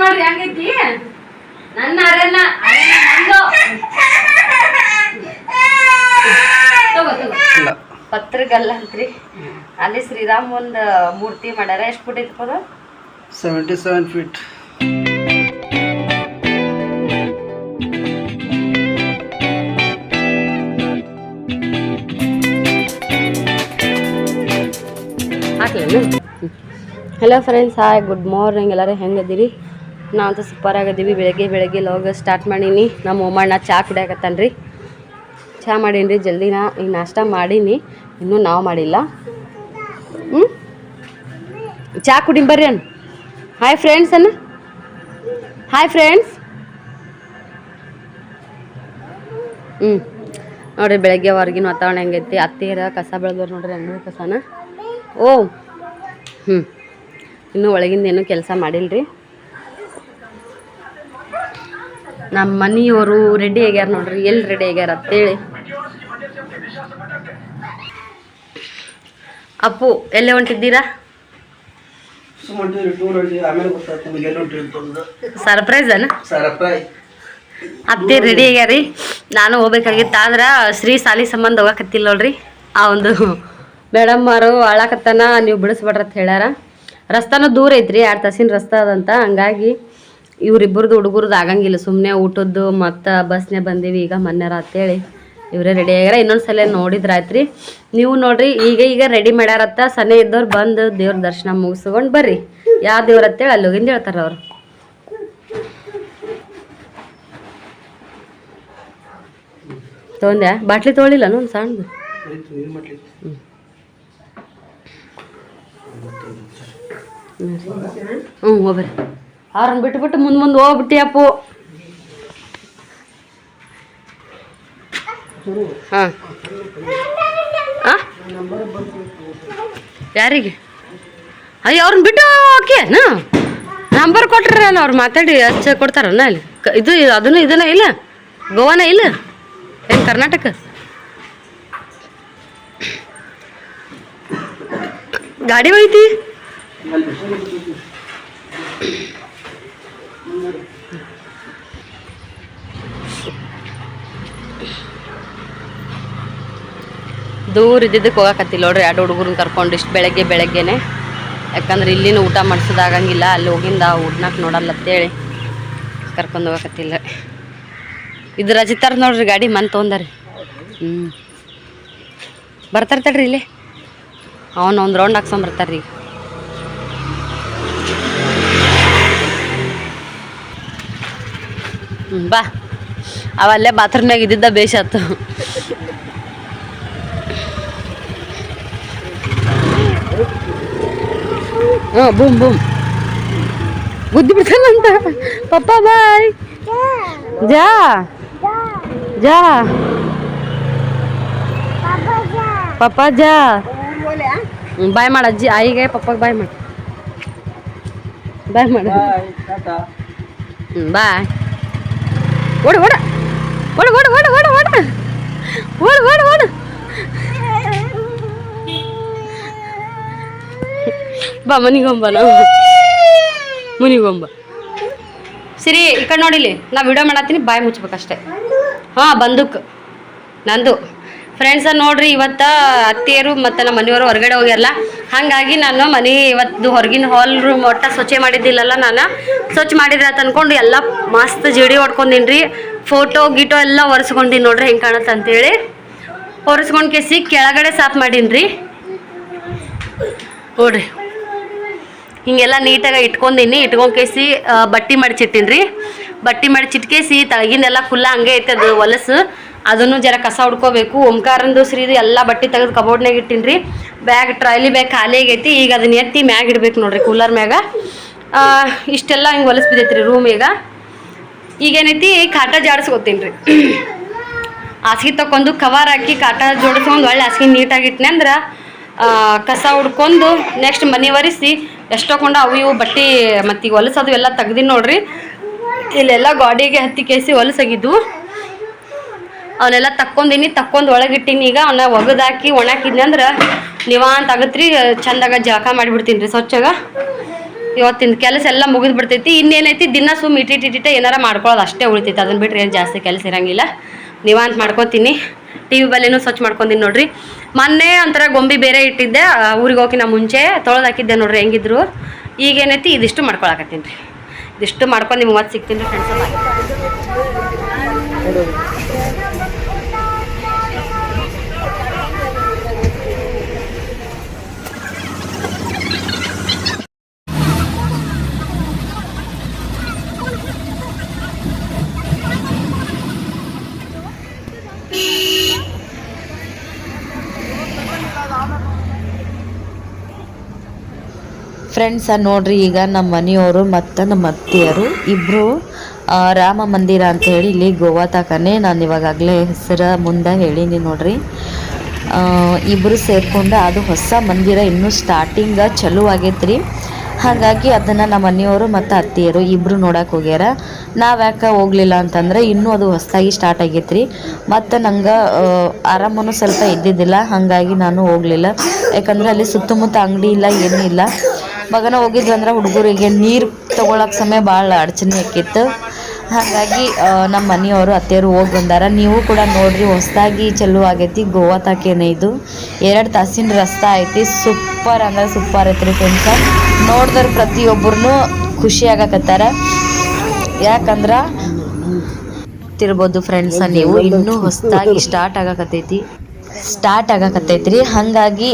ನೋಡ್ರಿ ಹಂಗೈತಿ? ನನ್ನ ಅರೆನ ಪತ್ರಗಲ್ಲ ಅಂತ್ರಿ. ಅಲ್ಲಿ ಶ್ರೀರಾಮ್ ಒಂದು ಮೂರ್ತಿ ಮಾಡ್ಯಾರ. ಎಷ್ಟು ಫುಟ್ ಐತಿ ಅದು? Seventy seven feet hello friends hi good morning ಎಲ್ಲರೂ ಹೆಂಗದಿರಿ ನಾವಂತೂ ಸೂಪರ್ ಆಗಿದ್ದೀವಿ ಬೆಳಗ್ಗೆ ಬೆಳಗ್ಗೆ ಲೋಗ ಸ್ಟಾರ್ಟ್ ಮಾಡೀನಿ. ನಮ್ಮ ಉಮ್ಮಣ್ಣ ಚಹಾ ಕುಡಿಯಾಕತ್ತಾನ ರೀ ಚಹಾ ಮಾಡೀನಿ ರೀ ಜಲ್ದಿನ ಈಗ ನಾಷ್ಟ ಮಾಡೀನಿ. ಇನ್ನೂ ನಾವು ಮಾಡಿಲ್ಲ. ಹ್ಞೂ ಚಹಾ ಕುಡಿ ಬರ್ರಿ ಅನ್ ಹಾಯ್ ಫ್ರೆಂಡ್ಸ್ ಅನ್ನ ಹಾಯ್ ಫ್ರೆಂಡ್ಸ್ ಹ್ಞೂ ನೋಡ್ರಿ ಬೆಳಗ್ಗೆ ಹೊರಗಿನ ವಾತಾವರಣ ಹೆಂಗೈತಿ. ಅತ್ತೆಯರ ಕಸ ಬೆಳೆದವ್ರು ನೋಡ್ರಿ ಅಂಗಡಿ ಕಸನ. ಓ. ಹ್ಞೂ ಇನ್ನೂ ಒಳಗಿಂದ ಏನೂ ಕೆಲಸ ಮಾಡಿಲ್ರಿ. ನಮ್ಮ ಮನೆಯವರು ರೆಡಿ ಆಗ್ಯಾರ ನೋಡ್ರಿ ಎಲ್ಲಿ ರೆಡಿ ಆಗ್ಯಾರ ಅಂತೇಳಿ ಅಪ್ಪು ಎಲ್ಲೇ ಹೊಂಟಿದ್ದೀರಾ? ಸರ್ಪ್ರೈಸ್ ಅನ್ನ ಅತ್ತೆ ರೆಡಿ ಆಗ್ಯಾರಿ ನಾನು ಹೋಗ್ಬೇಕಾಗಿತ್ತು ಆದ್ರೆ ಶ್ರೀ ಸಾಲಿ ಸಂಬಂಧ ಹೋಗಕತ್ತಿಲ್ಲ ನೋಡ್ರಿ. ಆ ಒಂದು ಮೇಡಮ್ ಅವರು ಆಳಾಕತ್ತಾನ ನೀವು ಬಿಡಿಸ್ಬೇಡ್ರಿ ಅಂತ ಹೇಳ್ಯಾರ. ರಸ್ತಾನು ದೂರ ಐತ್ರಿ ಎರಡು ತಾಸಿನ ರಸ್ತಾ ಅದಂತ ಹಂಗಾಗಿ ಇವ್ರಿಬ್ಬರದು ಹುಡುಗರದ್ದು ಆಗಂಗಿಲ್ಲ. ಸುಮ್ಮನೆ ಊಟದ್ದು ಮತ್ತು ಬಸ್ನೇ ಬಂದೀವಿ ಈಗ ಮನ್ಯಾರ ಅಂತೇಳಿ ಇವರೇ ರೆಡಿ ಆಗ್ಯಾರ. ಇನ್ನೊಂದು ಸಲ ನೋಡಿದ್ರೆ ಆಯ್ತ್ರಿ ನೀವು ನೋಡ್ರಿ, ಈಗ ಈಗ ರೆಡಿ ಮಾಡ್ಯಾರತ್ತ. ಸನೆ ಇದ್ದವ್ರು ಬಂದು ದೇವ್ರ ದರ್ಶನ ಮುಗಿಸ್ಕೊಂಡು ಬರ್ರಿ. ಯಾವ ದೇವ್ರ ಅಂತೇಳಿ ಅಲ್ಲಿ ಹೋಗಿಂದ ಹೇಳ್ತಾರೆ ಅವ್ರು. ತೊಗೊಂಡ್ಯಾ? ಬಾಟ್ಲಿ ತೊಗೊಳಿಲ್ಲ ಒಂದು ಸಣ್ಣದು? ಹ್ಞೂ ಹೋಗ್ಬರ್ರಿ. ಅವ್ರನ್ನ ಬಿಟ್ಟು ಬಿಟ್ಟು ಮುಂದೆ ಮುಂದೆ ಹೋಗ್ಬಿಟ್ಟಿಯಪ್ಪು. ಹಾಂ. ಹಾಂ ಯಾರಿಗೆ? ಅಯ್ಯೋ, ಅವ್ರನ್ನ ಬಿಟ್ಟು ಓಕೆನಾ ನಂಬರ್ ಕೊಟ್ರಲ್ಲ ಅವ್ರು ಮಾತಾಡಿ ಹಚ್ಚ ಕೊಡ್ತಾರನ್ನ ಅಲ್ಲಿ ಇದು ಅದನ್ನು ಇದನ್ನ ಇಲ್ಲ? ಗೋವಾನ ಇಲ್ಲ? ಏನು ಕರ್ನಾಟಕ? ಗಾಡಿ ಒಯ್ತಿ ದೂರ ಇದ್ದಿದ್ದಕ್ಕೆ ಹೋಗಕತ್ತಿಲ್ಲ ನೋಡ್ರಿ. ಎರಡು ಹುಡುಗರನ್ನ ಕರ್ಕೊಂಡು ಇಷ್ಟು ಬೆಳಗ್ಗೆ ಬೆಳಗ್ಗೆನೆ. ಯಾಕಂದ್ರೆ ಇಲ್ಲಿನ ಊಟ ಮಾಡಿಸೋದಾಗಂಗಿಲ್ಲ, ಅಲ್ಲಿ ಹೋಗಿಂದ ಊಟನಾಕ್ ನೋಡಲ್ಲ ಅಂತೇಳಿ ಕರ್ಕೊಂಡು ಹೋಗಕತ್ತಿಲ್ಲ. ಇದು ರಜಿತಾರ ನೋಡ್ರಿ, ಗಾಡಿ ಮನ್ ತೊಗೊಂದಾರಿ ಹ್ಞೂ ಬರ್ತಾರೆ ತಡ್ರಿ ಇಲ್ಲಿ. ಅವನು ಒಂದು ರೌಂಡ್ ಹಾಕ್ಸ್ಕೊಂಬರ್ತಾರೆ ರೀ ಹ್ಞೂ ಬಾ. ಅವಲ್ಲೇ ಬಾತ್ರೂಮ್ನಾಗ ಇದ್ದಿದ್ದ ಬೇಷಾತು. ಬೂಮ್ ಬೂಮ್ ಬುದ್ಧಿ ಬಿಡ್ತಾನಂತ ಪಪ್ಪ ಬಾಯ್ ಜಾ ಜಾ ಪಪ್ಪ ಜಾ ಹ್ಮ್, ಬಾಯ್ ಮಾಡ ಅಜ್ಜಿ ಆಯಿಗೆ ಪಪ್ಪಗೆ ಬಾಯ್ ಮಾಡು ಬಾಯ್ ಮಾಡು ಹ್ಞೂ ಬಾಯ್ ಓಡು ಓಡ ಓಡು ಓಡು ಓಡು ಓಡು ಓಡು ಓಡು ಓಡು ಓಡು ಬಾ ಮನಿಗೊಂಬ ನಾವು ಮನಿಗೊಂಬ ಸರಿ, ಈ ಕಡೆ ನೋಡಿಲಿ ನಾವು ವಿಡಿಯೋ ಮಾಡತ್ತೀನಿ, ಬಾಯಿ ಮುಚ್ಬೇಕಷ್ಟೆ. ಹಾಂ, ಬಂದೂಕ್. ನಂದು. ಫ್ರೆಂಡ್ಸ ನೋಡ್ರಿ, ಇವತ್ತ ಅತ್ತೆಯರು ಮತ್ತು ನಮ್ಮ ಮನೆಯವರು ಹೊರಗಡೆ ಹೋಗ್ಯಾರಲ್ಲ. ಹಾಗಾಗಿ ನಾನು ಮನೆ ಇವತ್ತು ಹೊರಗಿನ ಹಾಲ್ ರೂಮ್ ಒಟ್ಟ ಸ್ವಚ್ಛ ಮಾಡಿದ್ದಿಲ್ಲಲ್ಲ ನಾನು. ಸ್ವಚ್ಛ ಮಾಡಿದ್ರೆ ಅಂತ ಅನ್ಕೊಂಡು ಎಲ್ಲ ಮಸ್ತ್ ಜಿಡಿ ಹೊಡ್ಕೊಂಡಿನಿ ರೀ ಫೋಟೋ ಗಿಟೋ ಎಲ್ಲ ಒರೆಸ್ಕೊಂಡಿನಿ ನೋಡ್ರಿ, ಹೆಂಗೆ ಕಾಣುತ್ತೆ ಅಂತೇಳಿ. ಒರೆಸ್ಕೊಂಡು ಕೆಸಿ ಕೆಳಗಡೆ ಸಾಫ್ ಮಾಡೀನಿ ರೀ ನೋಡ್ರಿ. ಹಿಂಗೆಲ್ಲ ನೀಟಾಗಿ ಇಟ್ಕೊಂಡಿನಿ ಇಟ್ಕೊಂಡ್ ಕೇಸಿ ಬಟ್ಟೆ ರೀ ಬಟ್ಟಿ ಮಡಚಿಟ್ಕೇಸಿ ತಳಗಿಂದೆಲ್ಲ ಫುಲ್ಲ ಹಂಗೆ ಐತೆ ಅದು ಹೊಲಸು. ಅದನ್ನು ಜರ ಕಸ ಹುಡ್ಕೋಬೇಕು ಓಂಕಾರಂದು ಶ್ರೀದು ಎಲ್ಲ ಬಟ್ಟೆ ತೆಗೆದು ಕಬೋರ್ಡ್ನಾಗ ಇಟ್ಟಿನಿ ರೀ ಬ್ಯಾಗ್ ಟ್ರಾಯ್ಲಿ ಬ್ಯಾಗ್ ಖಾಲಿ ಆಗೈತಿ. ಈಗ ಅದನ್ನ ಎತ್ತಿ ಮ್ಯಾಗ ಇಡ್ಬೇಕು ನೋಡ್ರಿ ಕೂಲರ್ ಮ್ಯಾಗ. ಇಷ್ಟೆಲ್ಲ ಹಿಂಗೆ ಹೊಲಸು ಬಿದ್ದೈತಿ ರೀ ರೂಮ್ ಈಗ. ಈಗೇನೈತಿ, ಕಾಟ ಜಾಡಿಸ್ಕೊತೀನಿ ರೀ ಹಾಸಿಗೆ ತಗೊಂಡು ಕವರ್ ಹಾಕಿ ಕಾಟ ಜೋಡಿಸ್ಕೊಂಡು ಒಳ್ಳೆ ಹಾಸಿಗೆ ನೀಟಾಗಿ ಇಟ್ನೆ ಅಂದ್ರೆ ಕಸ ಹುಡ್ಕೊಂಡು ನೆಕ್ಸ್ಟ್ ಮನೆ ಒರೆಸಿ ಎಷ್ಟೊಕೊಂಡ ಅವು ಇವು ಬಟ್ಟೆ ಮತ್ತು ಈಗ ಹೊಲಸದು ಎಲ್ಲ ತೆಗ್ದಿನಿ ನೋಡ್ರಿ. ಇಲ್ಲೆಲ್ಲ ಗಾಡಿಗೆ ಹತ್ತಿ ಕೇಸಿ ಹೊಲಸಾಗಿದ್ವು. ಅವನ್ನೆಲ್ಲ ತಕ್ಕೊಂದಿನಿ ತಕ್ಕೊಂಡು ಒಳಗಿಟ್ಟಿನಿ ಈಗ. ಅವನ್ನ ಒಗದಾಕಿ ಒಣಾಕಿದ್ನಿ ಅಂದ್ರೆ ನಿವಾಂತ ಆಗತ್ರಿ, ಚಂದಾಗ ಜಳಕ ಮಾಡಿಬಿಡ್ತೀನಿ ರೀ ಸ್ವಚ್ಛಾಗ. ಇವತ್ತಿನ ಕೆಲಸ ಎಲ್ಲ ಮುಗಿದು ಬಿಡ್ತೈತಿ. ಇನ್ನೇನೈತಿ, ದಿನ ಸುಮ್ಮ ಇಟ್ಟಿಟ್ ಇಟ್ಟಿಟ್ಟೆ ಏನಾರ ಮಾಡ್ಕೊಳ್ಳೋದು ಅಷ್ಟೇ ಉಳಿತೈತಿ. ಅದನ್ನ ಬಿಟ್ರೆ ಏನು ಜಾಸ್ತಿ ಕೆಲಸ ಇರಂಗಿಲ್ಲ. ನಿವಾಂತ ಮಾಡ್ಕೊತೀನಿ. ಟಿ ವಿ ಬಲ್ಲೇನು ಸ್ವಚ್ಛ ಮಾಡ್ಕೊಂಡಿನಿ ನೋಡ್ರಿ. ಮೊನ್ನೆ ಒಂಥರ ಗೊಂಬಿ ಬೇರೆ ಇಟ್ಟಿದ್ದೆ ಊರಿಗೆ ಹೋಗಿನ ಮುಂಚೆ ತೊಳೆದಾಕಿದ್ದೆ ನೋಡ್ರಿ ಹೆಂಗಿದ್ರು. ಈಗೇನೈತಿ ಇದಿಷ್ಟು ಮಾಡ್ಕೊಳಕತ್ತೀನಿ ರೀ. ಇದಿಷ್ಟು ಮಾಡ್ಕೊಂಡು ನಿಮ್ಗೆ ಮತ್ತೆ ಸಿಗ್ತೀನಿ ರೀ ಫ್ರೆಂಡ್ಸ್ ಫ್ರೆಂಡ್ಸ ನೋಡ್ರಿ, ಈಗ ನಮ್ಮ ಮನೆಯವರು ಮತ್ತು ನಮ್ಮ ಅತ್ತಿಯರು ಇಬ್ಬರು ರಾಮ ಮಂದಿರ ಅಂತ ಹೇಳಿ ಇಲ್ಲಿ ಗೋವಾ ತಕನೇ ನಾನು ಇವಾಗಾಗಲೇ ಹೆಸರ ಮುಂದೆ ಹೇಳೀನಿ ನೋಡ್ರಿ. ಇಬ್ಬರು ಸೇರಿಕೊಂಡು ಅದು ಹೊಸ ಮಂದಿರ ಇನ್ನೂ ಸ್ಟಾರ್ಟಿಂಗ ಚಲೋ ಆಗೈತ್ರಿ. ಹಾಗಾಗಿ ಅದನ್ನು ನಮ್ಮ ಮನೆಯವರು ಮತ್ತು ಅತ್ತೆಯರು ಇಬ್ಬರು ನೋಡೋಕೆ ಹೋಗ್ಯಾರ. ನಾವು ಯಾಕೆ ಹೋಗ್ಲಿಲ್ಲ ಅಂತಂದ್ರೆ ಇನ್ನೂ ಅದು ಹೊಸದಾಗಿ ಸ್ಟಾರ್ಟ್ ಆಗೈತ್ರಿ. ಮತ್ತು ನಂಗೆ ಆರಾಮನೂ ಸ್ವಲ್ಪ ಇದ್ದಿದ್ದಿಲ್ಲ, ಹಾಗಾಗಿ ನಾನು ಹೋಗಲಿಲ್ಲ. ಯಾಕಂದರೆ ಅಲ್ಲಿ ಸುತ್ತಮುತ್ತ ಅಂಗಡಿ ಇಲ್ಲ, ಏನೂ ಇಲ್ಲ. ಮಗನ ಹೋಗಿದ್ವಿ ಅಂದ್ರೆ ಹುಡುಗರಿಗೆ ನೀರು ತೊಗೊಳಕ್ಕೆ ಸಮಯ ಭಾಳ ಅಡಚಣೆ ಆಕಿತ್ತು. ಹಾಗಾಗಿ ನಮ್ಮ ಮನೆಯವರು, ಅತ್ತೆಯವರು ಹೋಗಿ ಬಂದಾರ. ನೀವು ಕೂಡ ನೋಡ್ರಿ, ಹೊಸದಾಗಿ ಚಲೋ ಆಗೈತಿ. ಗೋವಾ ತಾಕೇನೆ ಇದು. ಎರಡು ತಾಸಿನ ರಸ್ತಾ ಐತಿ. ಸೂಪರ್ ಅಂದ್ರೆ ಸೂಪರ್ ಐತ್ರಿ ಫ್ರೆಂಡ್ಸ ನೋಡಿದ್ರೆ ಪ್ರತಿಯೊಬ್ಬರು ಖುಷಿ ಆಗಕತ್ತಾರ. ಯಾಕಂದ್ರ ತಿರ್ಬೋದು ಫ್ರೆಂಡ್ಸ ನೀವು ಇನ್ನೂ ಹೊಸದಾಗಿ ಸ್ಟಾರ್ಟ್ ಆಗಕತ್ತೈತಿ. ಸ್ಟಾರ್ಟ್ ಆಗಕತ್ತೈತ್ರಿ. ಹಾಗಾಗಿ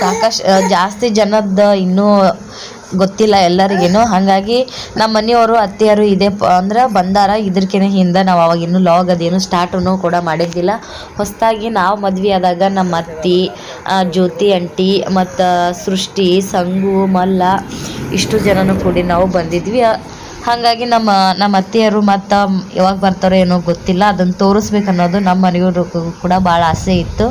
ಸಾಕಷ್ಟು ಜಾಸ್ತಿ ಜನದ ಇನ್ನೂ ಗೊತ್ತಿಲ್ಲ ಎಲ್ಲರಿಗೇನು. ಹಾಗಾಗಿ ನಮ್ಮ ಮನೆಯವರು, ಅತ್ತೆಯರು ಇದೆ ಪ, ಅಂದ್ರೆ ಬಂದಾರ. ಇದಕ್ಕಿಂತ ಹಿಂದೆ ನಾವು ಅವಾಗ ಇನ್ನೂ ಲಾಗ್ ಅದೇನು ಸ್ಟಾರ್ಟನ್ನು ಕೂಡ ಮಾಡಿದ್ದಿಲ್ಲ. ಹೊಸದಾಗಿ ನಾವು ಮದ್ವೆ ಆದಾಗ ನಮ್ಮ ಅತ್ತಿ ಜ್ಯೋತಿ ಅಂಟಿ ಮತ್ತು ಸೃಷ್ಟಿ, ಸಂಗು, ಮಲ್ಲ, ಇಷ್ಟು ಜನನು ಕೂಡಿ ನಾವು ಬಂದಿದ್ವಿ. ಹಾಗಾಗಿ ನಮ್ಮ ನಮ್ಮ ಅತ್ತೆಯರು ಮತ್ತು ಯಾವಾಗ ಬರ್ತಾರೋ ಏನೋ ಗೊತ್ತಿಲ್ಲ. ಅದನ್ನು ತೋರಿಸ್ಬೇಕು ಅನ್ನೋದು ನಮ್ಮ ಮನೆಯವ್ರಿಗೂ ಕೂಡ ಭಾಳ ಆಸೆ ಇತ್ತು.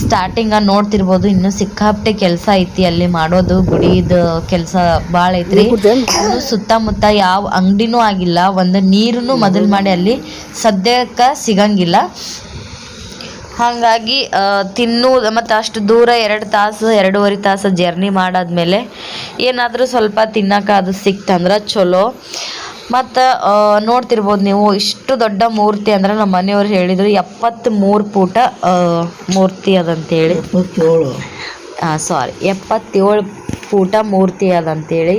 ಸ್ಟಾರ್ಟಿಂಗ ನೋಡ್ತಿರ್ಬೋದು ಇನ್ನೂ ಸಿಕ್ಕಾಪಟ್ಟೆ ಕೆಲಸ ಐತಿ ಅಲ್ಲಿ ಮಾಡೋದು ಗುಡಿದು ಕೆಲಸ ಭಾಳ ಐತ್ರಿ. ಇನ್ನು ಸುತ್ತಮುತ್ತ ಯಾವ ಅಂಗಡಿನೂ ಆಗಿಲ್ಲ ಒಂದು ನೀರನ್ನು ಮೊದಲು ಮಾಡಿ ಅಲ್ಲಿ ಸದ್ಯಕ್ಕೆ ಸಿಗಂಗಿಲ್ಲ. ಹಾಗಾಗಿ ತಿನ್ನು ತಿನ್ನುವುದು ಮತ್ತು ಅಷ್ಟು ದೂರ ಎರಡು ತಾಸು ಎರಡೂವರೆ ತಾಸು ಜರ್ನಿ ಮಾಡಾದ್ಮೇಲೆ ಏನಾದರೂ ಸ್ವಲ್ಪ ತಿನ್ನಕ್ಕೆ ಅದು ಸಿಕ್ತಂದ್ರೆ ಚಲೋ. ಮತ್ತು ನೋಡ್ತಿರ್ಬೋದು ನೀವು ಇಷ್ಟು ದೊಡ್ಡ ಮೂರ್ತಿ ಅಂದ್ರೆ ನಮ್ಮ ಮನೆಯವ್ರು ಹೇಳಿದರು ಎಪ್ಪತ್ತ್ಮೂರು ಮೂರು ಪೂಟ ಮೂರ್ತಿ ಅದಂತೇಳಿ. ಹಾಂ ಸಾರಿ ಎಪ್ಪತ್ತೇಳು ಫೂಟ ಮೂರ್ತಿ ಅದಂತೇಳಿ.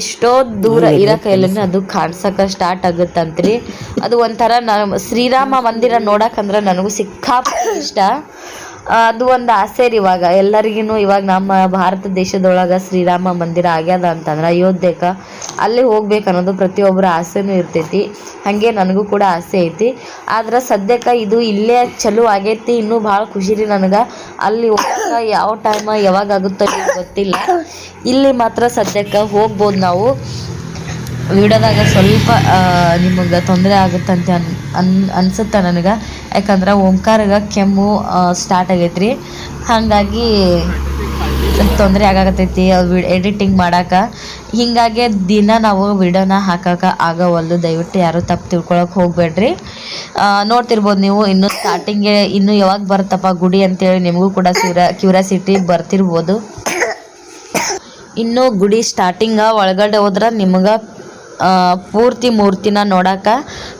ಎಷ್ಟೋ ದೂರ ಇರೋ ಕೈಲೇ ಅದು ಕಾಣ್ಸಕ್ಕೆ ಸ್ಟಾರ್ಟ್ ಆಗುತ್ತಂತ್ರಿ. ಅದು ಒಂಥರ ನ ಶ್ರೀರಾಮ ಮಂದಿರ ನೋಡಕ್ಕಂದ್ರೆ ನನಗೂ ಸಿಕ್ಕಾಪಟ್ಟೆ ಇಷ್ಟ. ಅದು ಒಂದು ಆಸೆ ರೀ ಇವಾಗ. ಎಲ್ಲರಿಗೂ ಇವಾಗ ನಮ್ಮ ಭಾರತ ದೇಶದೊಳಗೆ ಶ್ರೀರಾಮ ಮಂದಿರ ಆಗ್ಯದ ಅಂತಂದ್ರೆ ಅಯೋಧ್ಯಕ್ಕೆ ಅಲ್ಲಿ ಹೋಗ್ಬೇಕು ಅನ್ನೋದು ಪ್ರತಿಯೊಬ್ಬರ ಆಸೆನೂ ಇರ್ತೈತಿ. ಹಾಗೆ ನನಗೂ ಕೂಡ ಆಸೆ ಐತಿ. ಆದ್ರೆ ಸದ್ಯಕ್ಕೆ ಇದು ಇಲ್ಲೇ ಚಲೋ ಆಗೈತಿ. ಇನ್ನೂ ಭಾಳ ಖುಷಿ ರೀ ನನಗೆ. ಅಲ್ಲಿ ಹೋಗಕ್ಕೆ ಯಾವ ಟೈಮ್ ಯಾವಾಗ ಆಗುತ್ತೋ ಗೊತ್ತಿಲ್ಲ. ಇಲ್ಲಿ ಮಾತ್ರ ಸದ್ಯಕ್ಕೆ ಹೋಗ್ಬೋದು ನಾವು. ವಿಡಿಯೋದಾಗ ಸ್ವಲ್ಪ ನಿಮಗೆ ತೊಂದರೆ ಆಗುತ್ತಂತೆ ಅನ್ ಅನ್ ಅನ್ಸುತ್ತೆ ನನಗೆ? ಯಾಕಂದ್ರೆ ಓಂಕಾರಗ ಕೆಮ್ಮು ಸ್ಟಾರ್ಟ್ ಆಗೈತ್ರಿ. ಹಾಗಾಗಿ ತೊಂದರೆ ಆಗಾಕತ್ತೈತಿ ಎಡಿಟಿಂಗ್ ಮಾಡಾಕ. ಹಿಂಗಾಗಿ ದಿನ ನಾವು ವಿಡಿಯೋನ ಹಾಕಕ್ಕೆ ಆಗವಲ್ದು, ದಯವಿಟ್ಟು ಯಾರು ತಪ್ಪು ತಿಳ್ಕೊಳಕ್ಕೆ ಹೋಗ್ಬೇಡ್ರಿ. ನೋಡ್ತಿರ್ಬೋದು ನೀವು, ಇನ್ನು ಸ್ಟಾರ್ಟಿಂಗ್ಗೆ ಇನ್ನು ಯಾವಾಗ ಬರುತ್ತಪ್ಪ ಗುಡಿ ಅಂತೇಳಿ ನಿಮಗೂ ಕೂಡ ಕ್ಯೂರ ಕ್ಯೂರಿಯಾಸಿಟಿ ಬರ್ತಿರ್ಬೋದು. ಇನ್ನು ಗುಡಿ ಸ್ಟಾರ್ಟಿಂಗ ಒಳಗಡೆ ಹೋದ್ರೆ ನಿಮ್ಗೆ ಪೂರ್ತಿ ಮೂರ್ತಿನ ನೋಡಕ್ಕೆ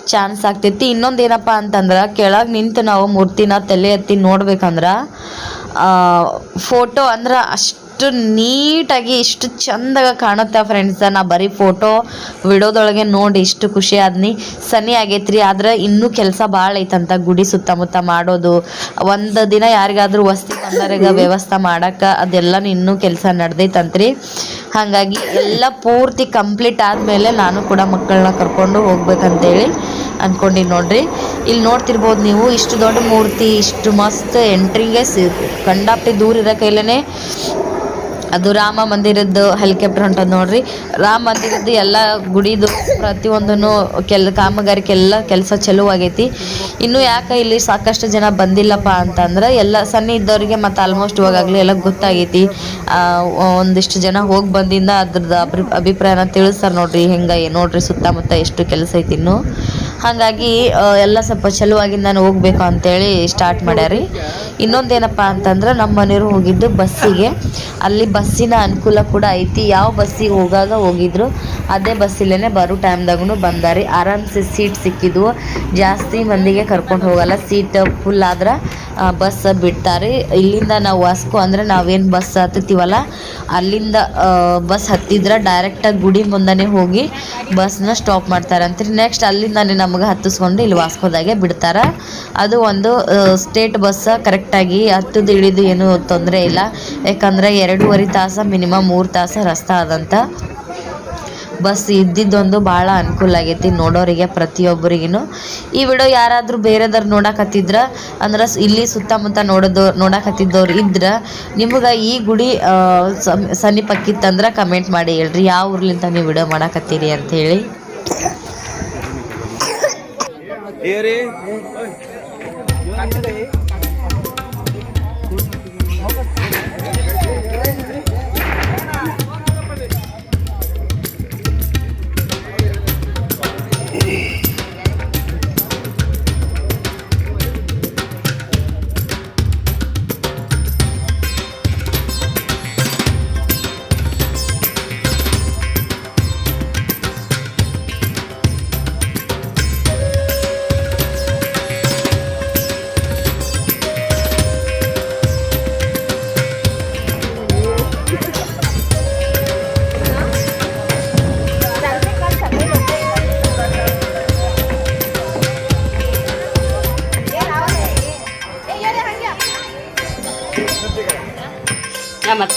ಚಾನ್ಸ್ ಆಗ್ತೈತಿ. ಇನ್ನೊಂದು ಏನಪ್ಪ ಅಂತಂದ್ರೆ, ಕೆಳಗೆ ನಿಂತು ನಾವು ಮೂರ್ತಿನ ತಲೆ ಎತ್ತಿ ನೋಡ್ಬೇಕಂದ್ರೆ ಫೋಟೋ ಅಂದ್ರೆ ಅಷ್ಟು ನೀಟಾಗಿ ಇಷ್ಟು ಚಂದ ಕಾಣುತ್ತೆ ಫ್ರೆಂಡ್ಸ ನಾ. ಬರೀ ಫೋಟೋ ವಿಡೋದೊಳಗೆ ನೋಡಿ ಇಷ್ಟು ಖುಷಿ ಆದ್ನಿ. ಸನಿ ಆಗೈತ್ರಿ, ಆದ್ರೆ ಇನ್ನೂ ಕೆಲಸ ಭಾಳ ಐತಂತ ಗುಡಿ ಸುತ್ತಮುತ್ತ ಮಾಡೋದು. ಒಂದು ದಿನ ಯಾರಿಗಾದ್ರೂ ವಸ್ತಿ ಬಂದವರಿಗೆ ವ್ಯವಸ್ಥೆ ಮಾಡಕ್ಕೆ ಅದೆಲ್ಲ ಇನ್ನೂ ಕೆಲಸ ನಡೆದೈತಂತ್ರಿ. ಹಾಗಾಗಿ ಎಲ್ಲ ಪೂರ್ತಿ ಕಂಪ್ಲೀಟ್ ಆದಮೇಲೆ ನಾನು ಕೂಡ ಮಕ್ಕಳನ್ನ ಕರ್ಕೊಂಡು ಹೋಗ್ಬೇಕಂತೇಳಿ ಅಂದ್ಕೊಂಡಿ ನೋಡ್ರಿ. ಇಲ್ಲಿ ನೋಡ್ತಿರ್ಬೋದು ನೀವು, ಇಷ್ಟು ದೊಡ್ಡ ಮೂರ್ತಿ, ಇಷ್ಟು ಮಸ್ತ್ ಎಂಟ್ರಿಂಗೇ ಸಿ ಕಂಡಾಪ್ಟಿ ದೂರ ಇರೋ ಕೈಲೇ ಅದು ರಾಮ ಮಂದಿರದ್ದು ಹೆಲಿಕಾಪ್ಟರ್ ಹೊಂಟದ ನೋಡ್ರಿ. ರಾಮ ಮಂದಿರದ್ದು ಎಲ್ಲ ಗುಡಿದು ಪ್ರತಿಯೊಂದನ್ನು ಕೆಲ್, ಕಾಮಗಾರಿಕೆಲ್ಲ ಕೆಲಸ ಚಲೋ ಆಗೈತಿ. ಇನ್ನು ಯಾಕೆ ಇಲ್ಲಿ ಸಾಕಷ್ಟು ಜನ ಬಂದಿಲ್ಲಪ್ಪ ಅಂತಂದ್ರೆ ಎಲ್ಲ ಸಣ್ಣ ಇದ್ದವ್ರಿಗೆ ಮತ್ತು ಆಲ್ಮೋಸ್ಟ್ ಇವಾಗಲೇ ಎಲ್ಲ ಗೊತ್ತಾಗೈತಿ. ಒಂದಿಷ್ಟು ಜನ ಹೋಗಿ ಬಂದಿಂದ ಅದ್ರದ್ದು ಅಭಿ, ಅಭಿಪ್ರಾಯನ ತಿಳಿಸ್ತಾರೆ ನೋಡ್ರಿ ಹೆಂಗೆ ನೋಡ್ರಿ ಸುತ್ತಮುತ್ತ ಎಷ್ಟು ಕೆಲಸ ಐತಿ ಇನ್ನು. ಹಾಗಾಗಿ ಎಲ್ಲ ಸ್ವಲ್ಪ ಚಲುವಾಗಿ ನಾನು ಹೋಗ್ಬೇಕು ಅಂತೇಳಿ ಸ್ಟಾರ್ಟ್ ಮಾಡ್ಯಾರಿ. ಇನ್ನೊಂದೇನಪ್ಪ ಅಂತಂದ್ರೆ, ನಮ್ಮ ಮನೆಯವರು ಹೋಗಿದ್ದು ಬಸ್ಸಿಗೆ. ಅಲ್ಲಿ ಬಸ್ಸಿನ ಅನುಕೂಲ ಕೂಡ ಐತಿ. ಯಾವ ಬಸ್ಸಿಗೆ ಹೋಗಾಗ ಹೋಗಿದ್ರು, ಅದೇ ಬಸ್ಸಿಲೇನೆ ಬರೋ ಟೈಮ್ದಾಗೂ ಬಂದಾರಿ. ಆರಾಮ್ಸೆ ಸೀಟ್ ಸಿಕ್ಕಿದ್ವು. ಜಾಸ್ತಿ ಮಂದಿಗೆ ಕರ್ಕೊಂಡು ಹೋಗಲ್ಲ. ಸೀಟ್ ಫುಲ್ ಆದ್ರೆ ಬಸ್ ಬಿಡ್ತಾರೆ. ಇಲ್ಲಿಂದ ನಾವು ವಾಸ್ಕು ಅಂದರೆ ನಾವೇನು ಬಸ್ ಹತ್ತುತ್ತೀವಲ್ಲ, ಅಲ್ಲಿಂದ ಬಸ್ ಹತ್ತಿದ್ರೆ ಡೈರೆಕ್ಟಾಗಿ ಗುಡಿ ಮುಂದನೆ ಹೋಗಿ ಬಸ್ನ ಸ್ಟಾಪ್ ಮಾಡ್ತಾರೆ ಅಂತ್ರಿ ನೆಕ್ಸ್ಟ್ ಅಲ್ಲಿಂದಾನೆ ನಮ್ಗೆ ಹತ್ತಿಸ್ಕೊಂಡು ಇಲ್ಲಿ ವಾಸ್ಕೋದಾಗೆ ಬಿಡ್ತಾರೆ. ಅದು ಒಂದು ಸ್ಟೇಟ್ ಬಸ್ ಕರೆಕ್ಟಾಗಿ ಹತ್ತದು, ಇಳಿದು ಏನೂ ತೊಂದರೆ ಇಲ್ಲ. ಯಾಕಂದ್ರೆ ಎರಡೂವರೆ ತಾಸು ಮಿನಿಮಮ್ ಮೂರು ತಾಸು ರಸ್ತೆ ಆದಂತ ಬಸ್ ಇದ್ದಿದ್ದೊಂದು ಭಾಳ ಅನುಕೂಲ ಆಗೈತಿ ನೋಡೋರಿಗೆ ಪ್ರತಿಯೊಬ್ಬರಿಗೂ ಈ ವಿಡಿಯೋ ಯಾರಾದರೂ ಬೇರೆದವ್ರು ನೋಡಕತ್ತಿದ್ರ, ಅಂದ್ರೆ ಇಲ್ಲಿ ಸುತ್ತಮುತ್ತ ನೋಡೋದು, ನೋಡಕತ್ತಿದ್ದವ್ರು ಇದ್ರೆ, ನಿಮ್ಗೆ ಈ ಗುಡಿ ಸಮೀಪಕ್ಕಿತ್ತಂದ್ರೆ ಕಮೆಂಟ್ ಮಾಡಿ ಹೇಳ್ರಿ. ಯಾವ ಊರ್ಲಿಂದ ನೀವು ವಿಡಿಯೋ ಮಾಡಕತ್ತೀರಿ ಅಂಥೇಳಿ ए रे.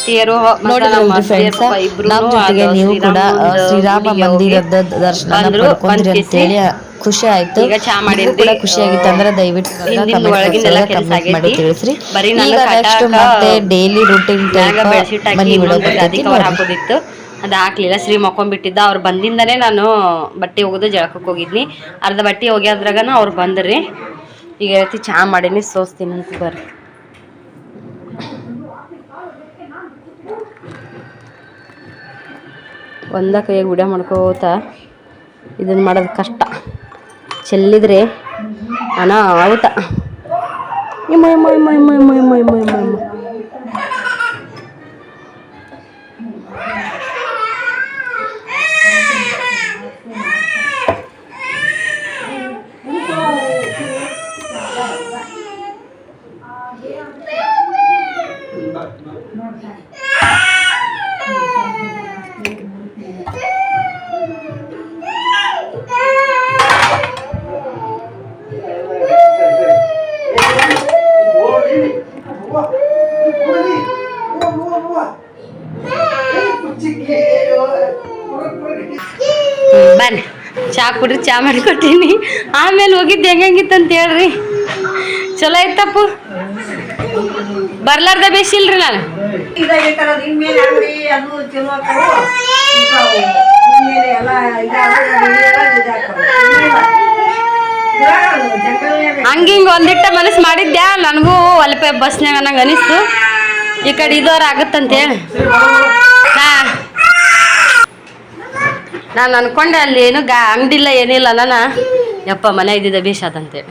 ಅತ್ತಿಯರು ನೋಡಿದ್ರಲ್ರಿ ಫ್ರೆಂಡ್ಸ್ ನಮ್ಮ ಜೊತೆಗೆ ನೀವು ಕೂಡ ಶ್ರೀರಾಮ ಮಂದಿರದ ದರ್ಶನ ಪಡ್ಕೊಂಡ್ರಿ ಅಂತೇಳಿ ಖುಷಿ ಆಯ್ತು. ನಿಮ್ಗೂ ಕೂಡ ಖುಷಿ ಆಗಿತ್ತು ಅಂದ್ರೆ ದಯವಿಟ್ಟು ಕಮೆಂಟ್ ಮಾಡಿ. ತಿಳಿಸ್ರಿ. ಈಗ ನೆಕ್ಸ್ಟ್ ಮತ್ತೆ ಡೈಲಿ ರೂಟೀನ್ ಮನಿ ಗಾದಿ ಬರ್ತೈತಿ. ಹಾಕೋದಿತ್ತು. ಅದು ಹಾಕ್ಲಿಲ್ಲ ಶ್ರೀ ಮಕ್ಕೊಂಡ್ಬಿಟ್ಟಿದ್ದ. ಅವ್ರು ಬಂದಿಂದನೇ ನಾನು ಬಟ್ಟೆ ಹೋಗೋದು ಜಳಕಕ್ಕೆ ಹೋಗಿದ್ನಿ. ಅರ್ಧ ಬಟ್ಟೆ ಒಗ್ಯಾದ್ರಾಗನ ಅವ್ರು ಬಂದ್ರಿ. ಈಗ ರೀತಿ ಚಹಾ ಮಾಡೀನಿ ಸೋಸ್ತೀನಿ ಅಂತ ಬರ್ರಿ. ಒಂದ ಕೈಯಾಗ ವಿಡಿಯೋ ಮಾಡ್ಕೋತ ಇದನ್ನ ಮಾಡೋದು ಕಷ್ಟ. ಚೆಲ್ಲಿದ್ರೆ ಅನಾಹುತ. ಮೈ ಮೈ ಮೈ ಮೈ ಮೈ ಮೈ ಮೈ ಮೈ ಇಮ್ಮ ಬನ್ನಿ. ಚಾ ಕುಡ್ರಿ ಚಾ ಮಾಡಿಕೊಟ್ಟೀನಿ ಆಮೇಲೆ ಹೋಗಿದ್ದು ಹೆಂಗಿತ್ತು ಅಂತ ಹೇಳ್ರಿ. ಚಲೋ ಆಯ್ತಪ್ಪು. ಬರ್ಲಾರ್ದ ಬೇಸಿಲ್ರಿ ನಾನು. ಹಂಗಿಂಗ್ ಒಂದಿಟ್ಟ ಮನಸ್ಸು ಮಾಡಿದ್ದೆ ನನಗೂ ಅಲ್ಪ ಬಸ್ನಾಗ ನಂಗೆ ಅನಿಸ್ತು. ಈ ಕಡೆ ಇದೋರ ಆಗುತ್ತಂತೇಳಿ ನಾನು ಅನ್ಕೊಂಡೆ ಅಲ್ಲಿ ಏನು ಗಾ ಅಂಗಡಿ ಇಲ್ಲ ಏನಿಲ್ಲ ಅಲ್ಲನ ಯಪ್ಪ ಮನೆ ಇದ್ದಿದ್ದ ಅದಂತೆ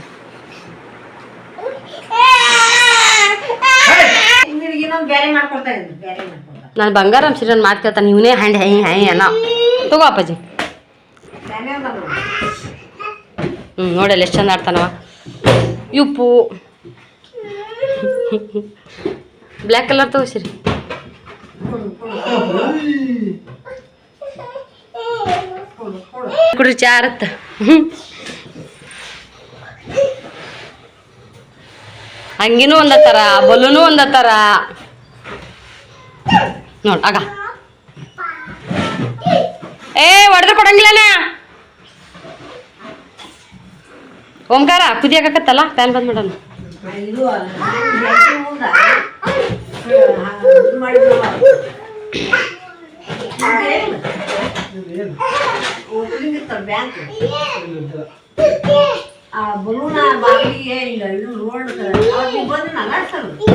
ನಾನು ಬಂಗಾರಂ ಸಿರಿಯನ್ ಮಾಡ್ಕೊಳ್ತಾನೆ ಇವನೇ ಹ್ಯಾಂಡ್ ಹೈ ಹೈ ಅನ್ನೋ. ತಗೋ ಅಪ್ಪಾಜಿ. ಹ್ಞೂ ನೋಡಲ್ಲ ಎಷ್ಟು ಚಂದ ಆಡ್ತಾನವ. ಯುಪ್ಪು. ಬ್ಲ್ಯಾಕ್ ಕಲರ್ ತಗೋಸಿರಿ. ಕುಡ್ರಿ ಚಾ ಆರತ್ತ. ಹಂಗಿನೂ ಒಂದತ್ತಾರ ಬಲೂನು ಒಂದತ್ತಾರ ನೋಡ್, ಆಗ. ಏ ಹೊಡೆದ್ರೆ ಕೊಡಂಗಿಲ್ಲನ? ಓಂಕಾರ ಕುದಿಯಾಕತ್ತಲ್ಲ ಫ್ಯಾನ್ ಬಂದ್ ಮಾಡೋಣ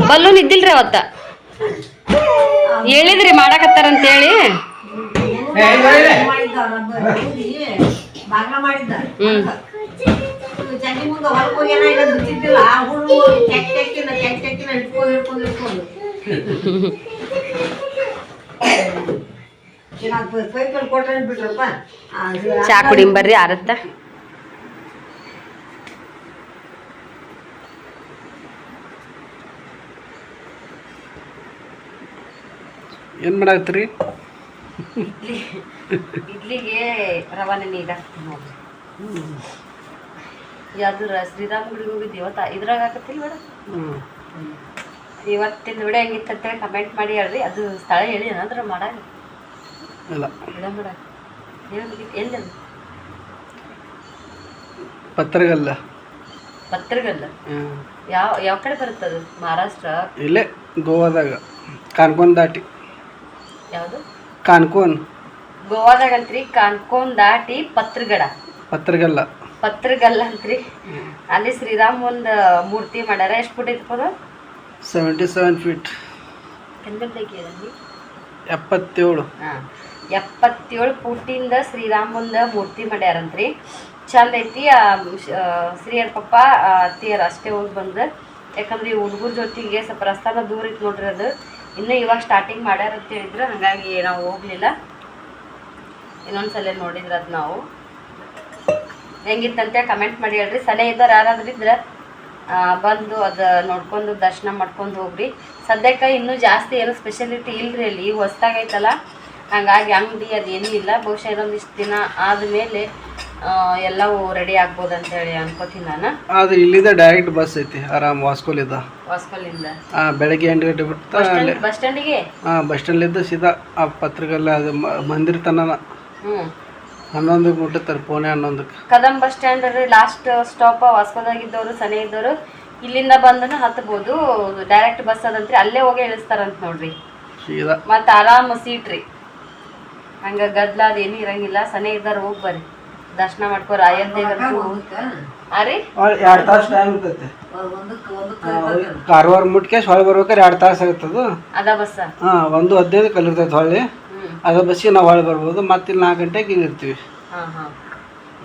ಬಲೂನ್ ಇದ್ದಿಲ್ರಿ ಅವತ್ತ? ಹೇಳಿದ್ರಿ ಮಾಡಾಕತ್ತಾರಂತೇಳಿ. ಹ್ಮ್. ಬರ್ರಿ ಚಾ ಕುಡಿಂಬರ್ರಿ ಆರತ್ತ. ಏನ್ ಮಾಡಾಕ್ತೀರಿ ಇಡ್ಲಿಗೆ ರವಾನೆ ನೀರ್ ನೋಡ್ರಿ ಯಾವ್ದು ಶ್ರೀರಾಮ್ ಗುಡಿಗೆ ಹೋಗಿದ್ದು ಇವತ್ತ? ಇದ್ರಾಗ ಹಾಕತ್ತಿಲ್ಲ ಮೇಡಮ್ ಹ್ಞೂ ಇವತ್ತಿನ ವಿಡಿಯೋ ಹೆಂಗಿತ್ತಂತೇಳಿ ಕಮೆಂಟ್ ಮಾಡಿ ಹೇಳ್ರಿ. ಅದು ಸ್ಥಳ ಹೇಳಿ ಏನಾದ್ರು ಮಾಡಾಗ ಇಲ್ಲ. ಪತ್ರಗಲ್ಲ. ಪತ್ರಗಲ್ಲ? ಯಾವ ಯಾವ ಕಡೆ ಬರುತ್ತೆ ಅದು? ಮಹಾರಾಷ್ಟ್ರ? ಇಲ್ಲೇ ಗೋವಾದಾಗ. ಕಾನ್ಕೋನ್ ದಾಟಿ. ಯಾವುದು? ಕಾನ್ಕೋನ್ ಗೋವಾದಾಗ ಅಂತ್ರಿ ಕಾನ್ಕೋನ್ ದಾಟಿ ಪತ್ರಗಡ. ಪತ್ರಗಲ್ಲ. ಪತ್ರಗಲ್ಲ ಅಂತ್ರಿ. ಅಲ್ಲಿ ಶ್ರೀರಾಮ್ ಒಂದು ಮೂರ್ತಿ ಮಾಡ್ಯಾರ. ಎಷ್ಟು ಫುಟ್ ಇತ್ತು ಸೆವೆಂಟಿ ಸೆವೆನ್ ಫೀಟ್ ಎಪ್ಪತ್ತೇಳು. ಹಾಂ. ಎಪ್ಪತ್ತೇಳು ಫೂಟಿಂದ ಶ್ರೀರಾಮಂದ ಮೂರ್ತಿ ಮಾಡ್ಯಾರಂತ್ರಿ. ಚಂದ ಐತಿ ಶ್ರೀಯರ್ ಪಪ್ಪ ಅತ್ತಿಯರ್ ಅಷ್ಟೇ ಹೋಗಿ ಬಂದು. ಯಾಕಂದ್ರೆ ಈ ಹುಡುಗರ ಜೊತೆಗೆ ಸ್ವಲ್ಪ ರಸ್ತಾನ ದೂರ ಇತ್ತು ನೋಡ್ರಿ ಅದು. ಇನ್ನು ಇವಾಗ ಸ್ಟಾರ್ಟಿಂಗ್ ಮಾಡ್ಯಾರ ಅಂತ ಹೇಳಿದ್ರು, ಹಾಗಾಗಿ ನಾವು ಹೋಗ್ಲಿಲ್ಲ. ಇನ್ನೊಂದ್ಸಲ ನೋಡಿದ್ರ ಅದು ನಾವು. ಹೆಂಗಿತ್ತಂತೆ ಕಮೆಂಟ್ ಮಾಡಿ ಹೇಳ್ರಿ. ಸಲಹೆ ಇದ್ದವ್ರು ಯಾರಾದ್ರೂ ಇದ್ರೆ ಬಂದು ಅದು ನೋಡ್ಕೊಂಡು ದರ್ಶನ ಮಾಡ್ಕೊಂಡು ಹೋಗ್ರಿ. ಸದ್ಯಕ್ಕೆ ಇನ್ನೂ ಜಾಸ್ತಿ ಏನೋ ಸ್ಪೆಷಾಲಿಟಿ ಇಲ್ರಿ ಅಲ್ಲಿ ಹೊಸ್ದಾಗೈತಲ್ಲ ಹಂಗಾಗಿ ಅಂಗಡಿ ಅದೇನೂ ಇಲ್ಲ ಬಹುಶಃ ಇನ್ನೊಂದಿಷ್ಟು ದಿನ ಆದಮೇಲೆ ಎಲ್ಲವೂ ರೆಡಿ ಆಗ್ಬೋದು ಅಂತೇಳಿ ಅನ್ಕೋತೀನಿ ನಾನು. ಆದ್ರೆ ಇಲ್ಲಿಂದ ಡೈರೆಕ್ಟ್ ಬಸ್ ಐತಿ ಆರಾಮ್ ವಾಸ್ಕೋಲಿಂದ. ವಾಸ್ಕೋಲಿಂದ? ಆ ಬೆಳಗ್ಗೆ ಎಂಟು ಗಂಟೆ ಬಿಡ್ತಾ ಬಸ್ ಸ್ಟ್ಯಾಂಡಿಗೆ ಹಾಂ ಬಸ್ ಸ್ಟ್ಯಾಂಡ್ಲಿದ್ದ ಸೀದಾ ಆ ಪತ್ರಗಲ್ಲ ಅದು ಮಂದಿರ ತನನ. ಹ್ಞೂ ಹನ್ನೊಂದಕ್ಕೆ ಮುಟ್ಟುತ್ತಾರೆ ಪೋನೆ ಹನ್ನೊಂದಕ್ಕೆ. Kadam bus stand last stop ವಾಸ್ಕೋದಾಗಿದ್ದವರು ಸನಿ ಇದ್ದವರು ಇಲ್ಲಿಂದ ಬಂದನು ಹತ್ಬೋದು. ಡೈರೆಕ್ಟ್ ಬಸ್ ಅದಂತ್ರಿ ಅಲ್ಲೇ ಹೋಗಿ ಇಳಿಸ್ತಾರಂತ ನೋಡ್ರಿ. ಸೀದಾ. ಮತ್ತೆ ಆರಾಮ ಸೀಟ್ ರೀ. ಹಂಗ ಗದ್ಲ ಅದೇನು ಇರಂಗಿಲ್ಲ. ಸನೆ ಇದ್ದಾರ ಹೋಗಿ ಬರ್ರಿ. ದರ್ಶನ ಮಾಡ್ಕೋರಿ. ಅಯೋಧ್ಯೆಗಂತೂ ಆ ರೀ? ಎರಡು ತಾಸು ಟೈಮ್ ಇರ್ತೈತೆ. ಕಾರವಾರ ಮುಟ್ಕೇಶ್ ಹೊಳೆ ಬರ್ಬೇಕಾದ್ರೆ ಎರಡು ತಾಸು ಆಗುತ್ತದು. ಅದ ಬಸ್ಸ ಹಾಂ ಒಂದು ಹದಿನೈದು ಕಲಿರ್ತೈತೆ ಹೊಳ್ಳಿ. ಅದ ಬಸ್ಸಿಗೆ ನಾವು ಹೊಳೆ ಬರ್ಬೋದು. ಮತ್ತೆ ಇಲ್ಲಿ ನಾಲ್ಕು ಗಂಟೆಗೆ ಇಲ್ಲಿ ಇರ್ತೀವಿ. ಹಾ ಹಾ.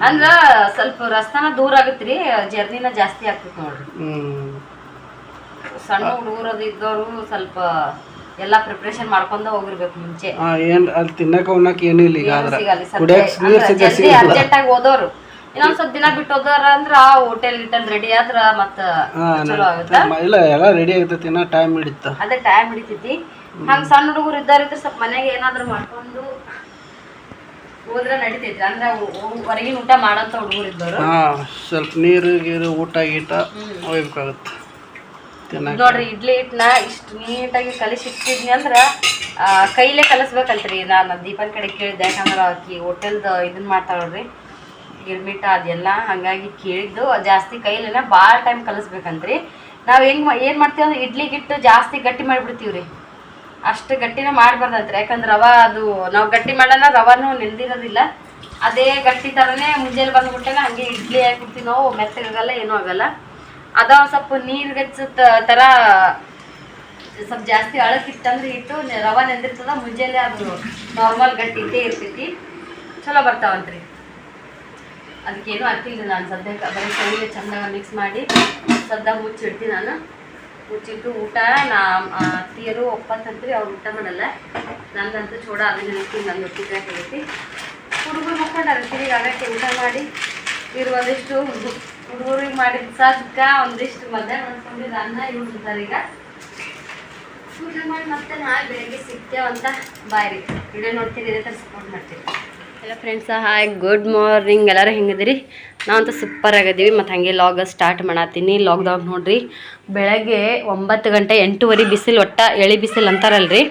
ಅಂದ್ರ ಸ್ವಲ್ಪ ರಸ್ತಾನ ದೂರ ಆಗತ್ರಿ. ಜರ್ನಿನ ಜಾಸ್ತಿ ಆಗ್ತೈತಿ ನೋಡ್ರಿ. ಹ್ಞೂ ಸಣ್ಣ ಹುಡುಗರು ಅದು ಇದ್ದವರು ಸ್ವಲ್ಪ ಎಲ್ಲಾ ಪ್ರಿಪರೇಷನ್ ಮಾಡ್ಕೊಂಡು ಹೋಗಿರ್ಬೇಕು ಮುಂಚೆ. ಏನ್ ಅಲ್ಲಿ ತಿನ್ನಕ ಉಣ್ಣಕ್ಕೆ ಏನೂ ಇಲ್ಲ ಈಗ ಆದ್ರೆ. ಸಿಗಲ್ಲ ಕುಡಿಯಕ್ಕೆ ನೀರು ಸಿಕ್ಕ ಸಿಗಲ್ಲ. ಅರ್ಜೆಂಟ್ ಆಗಿ ಹೋದವ್ರು. ಇನ್ನೊಂದ್ ಸ್ವಲ್ಪ ದಿನ ಬಿಟ್ಟು ಹೋದವ್ರ ಅಂದ್ರ ಆ ಹೋಟೆಲ್ ಗಿಟೆಲ್ ರೆಡಿ ಆದ್ರ ಮತ್ತ ಎಲ್ಲಾ ಚಲೋ ಆಗುತ್ತ? ಇಲ್ಲ ಎಲ್ಲ ರೆಡಿ ಆಗ್ತೈತಿ ಇನ್ನೂ ಟೈಮ್ ಹಿಡಿತ. ಅದೇ ಟೈಮ್ ಹಿಡಿತೈತಿ. ಹಂಗ ಸಣ್ಣ ಹುಡುಗರು ಇದ್ದಾರಿದ್ರೆ ಸ್ವಲ್ಪ ಮನೆಗೆ ಏನಾದ್ರು ಮಾಡ್ಕೊಂಡು ಹೋದ್ರೆ ನಡಿತೈತಿ. ಅಂದ್ರೆ ಹೊರಗಿನ ಊಟ ಮಾಡಂತ ಹುಡುಗರು ಇದ್ದವ್ರು ಹಾಂ ಸ್ವಲ್ಪ ನೀರು ಗೀರು ಊಟ ಗೀಟ ಒಯ್ಬೇಕಾಗುತ್ತೆ. ನೋಡ್ರಿ, ಇಡ್ಲಿ ಹಿಟ್ಟನ್ನ ಇಷ್ಟು ನೀಟಾಗಿ ಕಲಿಸಿ ಇಟ್ಟಿದ್ನಿ ಅಂದ್ರ ಕೈಲೇ ಕಲಿಸ್ಬೇಕಂತ್ರಿ. ನಾನು ದೀಪನ್ ಕಡೆ ಕೇಳಿದ್ದೆ ಯಾಕಂದ್ರೆ ಆಕಿ ಹೋಟೆಲ್ದು ಇದನ್ನ ಮಾಡ್ತಾಳ್ರಿ ಗಿರ್ಮಿಟ ಅದೆಲ್ಲ ಹಂಗಾಗಿ ಕೇಳಿದ್ದು ಜಾಸ್ತಿ ಕೈಲೇನ ಭಾಳ ಟೈಮ್ ಕಲಿಸ್ಬೇಕಂತ್ರಿ. ನಾವು ಹೆಂಗ್ ಏನು ಮಾಡ್ತೀವಿ ಅಂದ್ರೆ, ಇಡ್ಲಿ ಹಿಟ್ಟು ಜಾಸ್ತಿ ಗಟ್ಟಿ ಮಾಡಿಬಿಡ್ತೀವ್ರಿ. ಅಷ್ಟು ಗಟ್ಟಿನ ಮಾಡಬಾರ್ದಂತ್ರಿ. ಯಾಕಂದ್ರೆ ರವ ಅದು, ನಾವು ಗಟ್ಟಿ ಮಾಡೋಣ ರವಾನು ನೆಂದಿರೋದಿಲ್ಲ ಅದೇ ಗಟ್ಟಿ ಥರನೇ ಮುಂಜಾನೆ ಬಂದ್ಬಿಟ್ಟೆ ಹಂಗೆ ಇಡ್ಲಿ ಹಾಕ್ಬಿಡ್ತೀವಿ ನಾವು, ಮೆತ್ತಗಾಗಲ್ಲ, ಏನೂ ಆಗಲ್ಲ. ಅದ ಸ್ವಲ್ಪ ನೀರು ಗಚ್ಚದ ತರ ಸ್ವಲ್ಪ ಜಾಸ್ತಿ ಅಳಕಿತ್ತಂದ್ರೆ ಇಟ್ಟು ರವೆ ನೆಂದಿರ್ತದ, ಮುಂಜಾನೆ ಅದು ನಾರ್ಮಲ್ ಗಟ್ಟಿ ಇದ್ದೇ ಇರ್ತೈತಿ. ಚಲೋ ಬರ್ತಾವಂತ್ರಿ. ಅದಕ್ಕೇನು ಹಾಕಿಲ್ಲ ನಾನು ಸದ್ಯಕ್ಕೆ. ಬರೀ ಕೈಗೆ ಚಂದ ಮಿಕ್ಸ್ ಮಾಡಿ ಸದ್ದ ಮುಚ್ಚಿಡ್ತೀನಿ ನಾನು. ಮುಚ್ಚಿಟ್ಟು ಊಟ, ನಾ ಅತ್ತಿಯರು ಒಪ್ಪತ್ತಂತ್ರಿ ಅವ್ರು ಊಟ ಮಾಡಲ್ಲ. ನಂದಂತೂ ಚೋಡ ಅದನ್ನ ನೆನೆಸ್ತೀನಿ ನನ್ನ ಹೊಟ್ಟಿಗೆ ಹಾಕೈತಿ ಹುಡುಗರು ಮಕ್ಕೊಂಡಾರ ಅದಕ್ಕೆ ಊಟ ಮಾಡಿ ಇರುವಷ್ಟು ಹುಡುಗರಿಗೆ ಮಾಡಿದ ಸಜ್ಕ ಒಂದಿಷ್ಟು ಮದ್ದೆ ಮಾಡ್ಕೊಂಡಿದ್ದ ಅನ್ನ ಇವ್ರು ಈಗ. ಪೂಜೆ ಮಾಡಿ ಮತ್ತೆ ನಾಳೆ ಬೆಳಗ್ಗೆ ಸಿಗ್ತೇವಂತ ಬಾಯ್ರಿ ವಿಡಿಯೋ ನೋಡ್ತೀನಿ ಇದೇ ಥರ ಸಪೋರ್ಟ್ ಮಾಡ್ತೀನಿ ಎಲ್ಲ ಫ್ರೆಂಡ್ಸ ಹಾಯ್ ಗುಡ್ ಮಾರ್ನಿಂಗ್ ಎಲ್ಲರೂ ಹೆಂಗದಿರಿ ನಾವಂತೂ ಸೂಪರ್ ಆಗಿದ್ದೀವಿ. ಮತ್ತು ಹಾಗೆ ಲಾಗ್ ಸ್ಟಾರ್ಟ್ ಮಾಡತ್ತೀನಿ ಲಾಕ್ಡೌನ್ ನೋಡ್ರಿ. ಬೆಳಗ್ಗೆ ಒಂಬತ್ತು ಗಂಟೆ ಎಂಟೂವರೆ ಬಿಸಿಲು, ಒಟ್ಟ ಎಳಿ ಬಿಸಿಲು ಅಂತಾರಲ್ರಿ.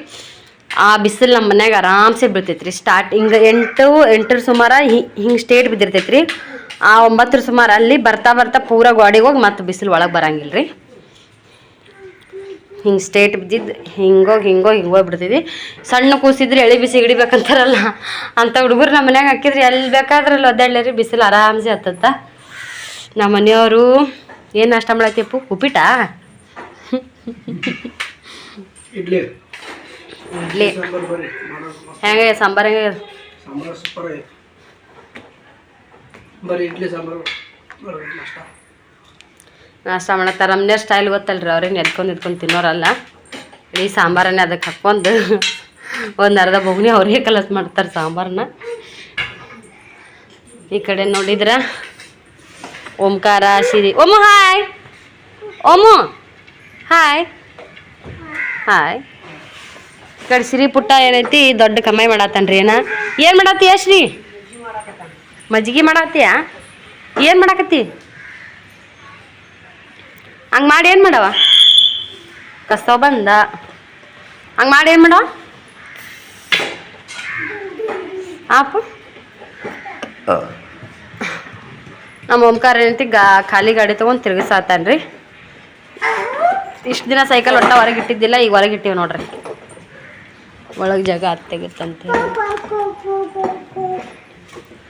ಆ ಬಿಸಿಲು ನಮ್ಮ ಮನ್ಯಾಗ ಆರಾಮ್ಸೆ ಬೀಳ್ತೈತೆ ರೀ ಸ್ಟಾರ್ಟ್ ಹಿಂಗೆ ಎಂಟು ಎಂಟರ ಸುಮಾರು ಹಿಂಗೆ ಸ್ಟೇಟ್ ಬಿದ್ದಿರ್ತೈತೆ ರೀ ಆ ಒಂಬತ್ತರ ಸುಮಾರು ಅಲ್ಲಿ ಬರ್ತಾ ಬರ್ತಾ ಪೂರ ಗೋಡೆಗೆ ಹೋಗಿ ಮತ್ತೆ ಬಿಸಿಲು ಒಳಗೆ ಬರಂಗಿಲ್ಲ ರೀ ಹಿಂಗೆ ಸ್ಟೇಟ್ ಬಿದ್ದಿದ್ದು ಹಿಂಗೋಗಿ ಹಿಂಗೋಗಿ ಹಿಂಗೆ ಹೋಗ್ಬಿಡ್ತಿದ್ವಿ ಸಣ್ಣ ಕೂಸಿದ್ರೆ ಎಳೆ ಬಿಸಿ ಹಿಡಿಬೇಕಂತಾರಲ್ಲ ಅಂಥ ಹುಡುಗರು ನಮ್ಮ ಮನ್ಯಾಗ ಹಾಕಿದ್ರಿ. ಎಲ್ಲಿ ಬೇಕಾದ್ರೆ ಅಲ್ಲಿ ಒದ್ದಾಡ್ಲಿ ಬಿಸಿಲು ಆರಾಮ್ಸೆ ಹತ್ತತ್ತ. ನಮ್ಮ ಮನೆಯವರು ಏನು ನಾಷ್ಟ ಮಾಡತ್ತೀಪು ಉಪ್ಪಿಟ್ಟಾ ಇಡ್ಲಿ. ಇಡ್ಲಿ. ಹೆಂಗೆ ಸಾಂಬಾರು ಹೆಂಗೆ? ಬರ್ರಿ ಇಡ್ಲಿ ಸಾಂಬಾರು ನಾಷ್ಟ ಮಾಡತ್ತಾರ. ರಮ್ಯ ಸ್ಟೈಲ್ ಗೊತ್ತಲ್ರಿ. ಅವ್ರೇನು ಎದ್ಕೊಂಡು ಎದ್ಕೊಂಡು ತಿನ್ನೋರಲ್ಲ. ಇಡೀ ಸಾಂಬಾರನ್ನ ಅದಕ್ಕೆ ಹಾಕ್ಕೊಂಡು ಒಂದು ಅರ್ಧ ಬೊಗ್ನಿ ಅವ್ರಿಗೆ ಕಲಸ್ ಮಾಡ್ತಾರೆ ಸಾಂಬಾರನ್ನ ಈ ಕಡೆ ನೋಡಿದ್ರ Omkara, Siri. Omu, hi. Omu, hi. Hi. ಈ ಕಡೆ ಸಿರಿ ಪುಟ್ಟ ಏನೈತಿ, ದೊಡ್ಡ ಕಮ್ಮಾಯಿ ಮಾಡತ್ತನ್ರಿ ಏನ. ಏನು ಮಾಡತ್ತೀಯ ಶ್ರೀ ಮಜ್ಜಿಗೆ ಮಾಡತ್ತೀಯ? ಏನು ಮಾಡಾಕತ್ತಿ? ಹಂಗೆ ಮಾಡಿ ಏನು ಮಾಡವ? ಕಸ್ತವ ಬಂದ. ಹಂಗೆ ಮಾಡಿ ಏನು ಮಾಡವ? ಆಪು. ನಮ್ಮ ಓಂಕಾರ ಏನೈತಿ ಗಾ ಖಾಲಿ ಗಾಡಿ ತೊಗೊಂಡು ತಿರ್ಗಿಸಾತಾನ್ರಿ ಇಷ್ಟು ದಿನ ಸೈಕಲ್ ಒಟ್ಟ ಹೊರಗೆ ಇಟ್ಟಿದ್ದಿಲ್ಲ ಈಗ ಹೊರಗೆ ಇಟ್ಟಿವಿ ನೋಡ್ರಿ. ಒಳಗೆ ಜಾಗ ಹತ್ತೆಗಿತ್ತಂತೆ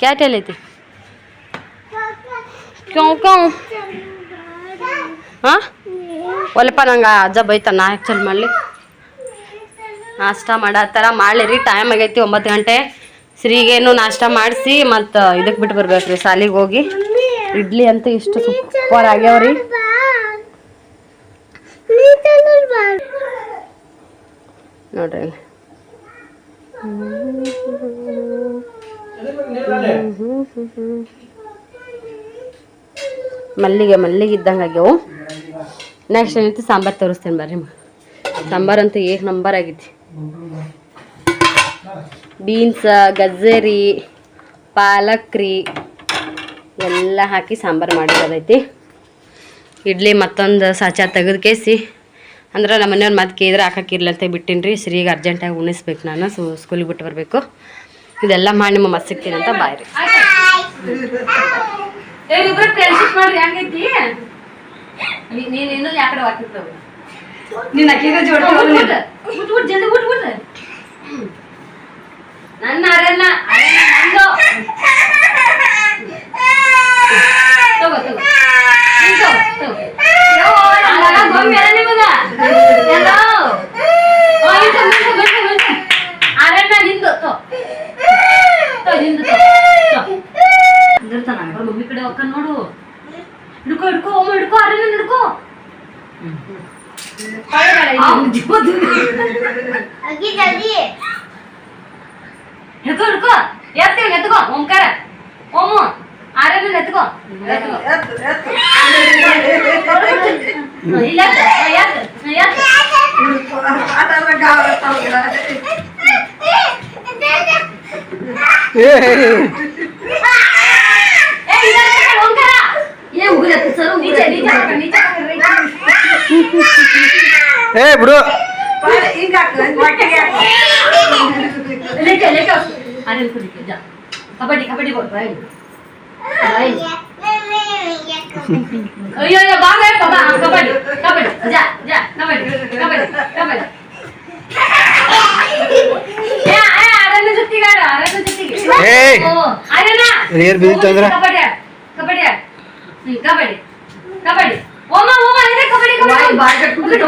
ಕ್ಯಾಟ್ ಎಲ್ಲೈತಿ ಕ್ಯೂ ಕ್ಯೂ ಹಾಂ ಒಲ್ಲಪ್ಪ ನಂಗೆ ಅಜ್ಜ ಬೈತಾನ ನಾ ಆ್ಯಕ್ಚುಲ್ ಮಾಡಲಿ. ನಾಷ್ಟ ಮಾಡತ್ತಾರ ಮಾಡ್ಲಿರಿ ಟೈಮ್ ಆಗೈತಿ ಒಂಬತ್ತು ಗಂಟೆ. ಶ್ರೀಗೇನು ನಾಷ್ಟ ಮಾಡಿಸಿ ಮತ್ತು ಇದಕ್ಕೆ ಬಿಟ್ಟು ಬರ್ಬೇಕು ರೀ ಸಾಲಿಗೆ ಹೋಗಿ. ಇಡ್ಲಿ ಅಂತೂ ಇಷ್ಟು ಸೂಪರ್ ಆಗ್ಯಾವ್ರಿ. ನೋಡ್ರಿ ಇಲ್ಲಿ. ಮಲ್ಲಿಗೆ ಮಲ್ಲಿಗೆ ಇದ್ದಂಗೆ ಆಗ್ಯವು. ನೆಕ್ಸ್ಟ್ ಏನೈತಿ ಸಾಂಬಾರು ತೋರಿಸ್ತೇನೆ ಬರ್ರಿ ಸಾಂಬಾರು ಅಂತೂ ಏಕ್ ನಂಬರ್ ಆಗೈತಿ. ಬೀನ್ಸ ಗಜ್ಜರಿ, ಪಾಲಕ್ರಿ, ಎಲ್ಲ ಹಾಕಿ ಸಾಂಬಾರು ಮಾಡಿರೋದೈತಿ. ಇಡ್ಲಿ ಮತ್ತೊಂದು ಸಾಚ ತೆಗೆದು ಕೇಸಿ. ಅಂದ್ರೆ ನಮ್ಮ ಮನೆಯವ್ರು ಮತ್ತೆ ಕೇಳಿದ್ರೆ ಹಾಕಕ್ಕಿರ್ಲಿ ಅಂತ ಬಿಟ್ಟಿನಿ ರೀ ಶ್ರೀಗೆ ಅರ್ಜೆಂಟಾಗಿ ಉಣಿಸ್ಬೇಕು ನಾನು. ಸ್ಕೂಲಿಗೆ ಬಿಟ್ಟು ಬರಬೇಕು. ಇದೆಲ್ಲ ಮಾಡಿ ನಿಮ್ಮ ಮಸ್ ಸಿಗ್ತೀನಿ ಅಂತ ಬಾಯ್ ರೀ ಮಾಡ್ರಿ ಹಂಗೈತಿ? ನೀನು ಯಾಕಡೆ ಹಾಕಿರ್ತಾವ ನಿನ್ನ ಅರಣ್ಯ ತಗೋ ತಗೋ. ತಗೋ, लेके लेके अरे उसको लेके जा कबड्डी कबड्डी बोल भाई भाई अयो यो बाहर है पापा कबड्डी कबड्डी जा जा कबड्डी कबड्डी कबड्डी या ए अरे ना जुत्ती गाड़ अरे ना जुत्ती ए अरे ना रेयर बिल तंद्रा कबड्डी कबड्डी कबड्डी कबड्डी ಕಬಡ್ಡಿ ಆಡ್. ಹ್ಮ್, ಕಬಡ್ಡಿ ಕಬಡ್ಡಿ ಓಮ ಓಮ ಇದೆ ಕಬಡ್ಡಿ ಕಬಡ್ಡಿ ಬಾಯ್ ಕಟ್ಬಿಟ್ಟು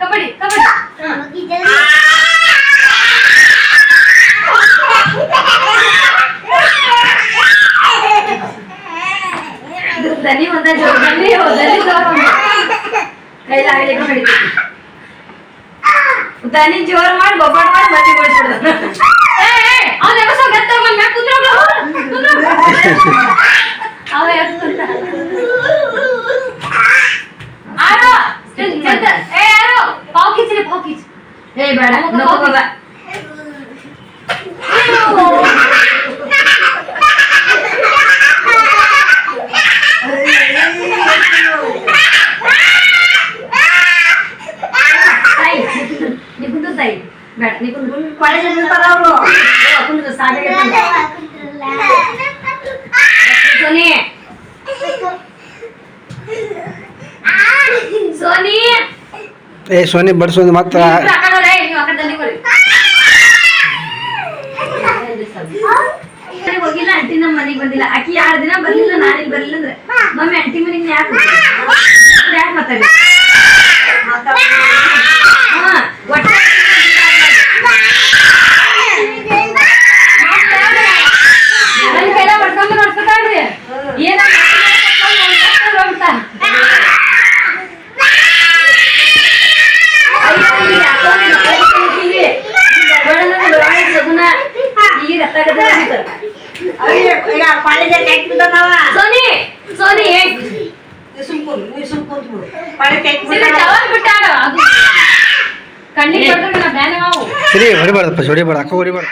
ಕಬಡ್ಡಿ ಕಬಡ್ಡಿ ಹ್ಮ್. ದನಿ ಒಂದ ಜೋರ್ ದನಿ ದನಿ ಜೋರ್ ಒಂದ ಕೈಲಾಗಲಿ ಕಬಡ್ಡಿ ದನಿ ಜೋರ್ ಮಾಡಿ ಬೊಬ್ಬಾಟ್ ಮಾಡಿ ಮತಿ ಕೊಡಿಸ್ಬಿಡ್ದ ಅವ್ನ ಎಗಸೋ ಗತ್ತ ಮನ್ ಮ್ಯಾಕ್ ಕುಂದ್ರೋಗ್ಲ ಅವ ಎಗ್ಸ್ಕೊಂತ ಆರೋ ಚಲ್ ಚಲ್ ಏ ಆರೋ ಪಾವ್ ಕಿಚ್ರಿ ಪಾವ್ ಕಿಚ್ ಏ ಬೇಡ ನೋ ಬೇಡ ತಾಯಿ ನೀ ಕುಂದು ತಾಯಿ ಬೇಡ ನೀ ಕುಂದು ಕಾಲೇಜ್ ನಿಲ್ತಾರ ಅವ್ರು ಏ, ಸೋನಿ ಬಡ್ಸೋದು ಮಾತ್ರ. ಹೋಗಿಲ್ಲ, ಆಂಟಿ ನಮ್ಮ ಮನೆಗೆ ಬಂದಿಲ್ಲ. ಆಕಿ ಯಾರ ದಿನ ಬರ್ಲಿಲ್ಲ ನಾಳೆ ಬರ್ಲಿಲ್ಲ ಅಂದ್ರೆ. ಮಮ್ಮಿ, ಆಂಟಿ ಮನೆಗೆ ಯಾಕೆ ಯಾಕೆ ಮಾತಾಡಿ ನನ್ ಕೈಲ ಹೊಡ್ಕೊಂಡ್ ನೋಡ್ಸ್ಕೊತಾಳ್ರಿ. ಏನೋ ಮಾಡ್ಕೊಂಡ್ ನೋಡ್ಸ್ಕೊಂಡ್ ಹೋಗ್ತಾ. ಕೈಟ್ ಬಿದ್ದಾವ ಸೋನಿ ಸೋನಿ. ನೀ ಸುಮ್ ಕುಂದ್ರು ನೀ ಸುಮ್ ಕುಂತ್ಬಿಡು ಪಾಳಿ ಕೈಟ್ ಸಿರಿ ಬಿದ್ದಾವ ಟವಲ್ ಬಿಟ್ಟಾಡು ಅದು ಕಣ್ಣಿಗೆ ನಾ ಬ್ಯಾನೆ ಮಾವು ಸರಿ ಹೊಡಿಬಾರ್ದಪ್ಪ ಹೊಡಿಬಾರ್ದು ಅಕ್ಕ ಹೊಡಿಬಾರ್ದು.